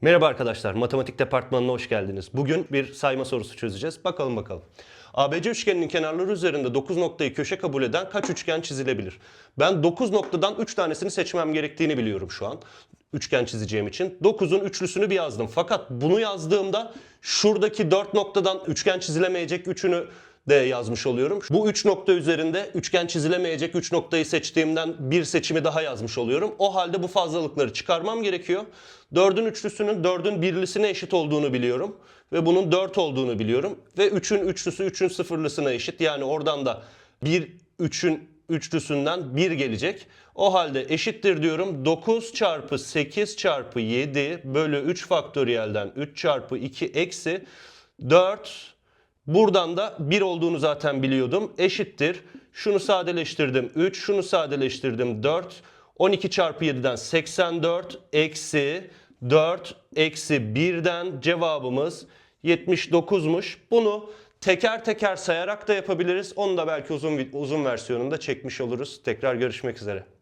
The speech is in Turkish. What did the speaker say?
Merhaba arkadaşlar, matematik departmanına hoş geldiniz. Bugün bir sayma sorusu çözeceğiz. Bakalım bakalım. ABC üçgeninin kenarları üzerinde 9 noktayı köşe kabul eden kaç üçgen çizilebilir? Ben 9 noktadan 3 tanesini seçmem gerektiğini biliyorum şu an. Üçgen çizeceğim için. 9'un üçlüsünü bir yazdım. Fakat bunu yazdığımda şuradaki 4 noktadan üçgen çizilemeyecek üçünü de yazmış oluyorum. Bu 3 nokta üzerinde üçgen çizilemeyecek 3 noktayı seçtiğimden bir seçimi daha yazmış oluyorum. O halde bu fazlalıkları çıkarmam gerekiyor. 4'ün üçlüsünün 4'ün birlisine eşit olduğunu biliyorum. Ve bunun 4 olduğunu biliyorum. Ve 3'ün üçlüsü 3'ün sıfırlısına eşit. Yani oradan da 1 3'ün üçlüsünden 1 gelecek. O halde eşittir diyorum 9 çarpı 8 çarpı 7 bölü 3 faktöriyelden 3 çarpı 2 eksi 4 Buradan da 1 olduğunu zaten biliyordum. Eşittir. Şunu sadeleştirdim 3, şunu sadeleştirdim 4. 12 çarpı 7'den 84 eksi 4 eksi 1'den cevabımız 79'muş. Bunu teker teker sayarak da yapabiliriz. Onu da belki uzun uzun versiyonunda çekmiş oluruz. Tekrar görüşmek üzere.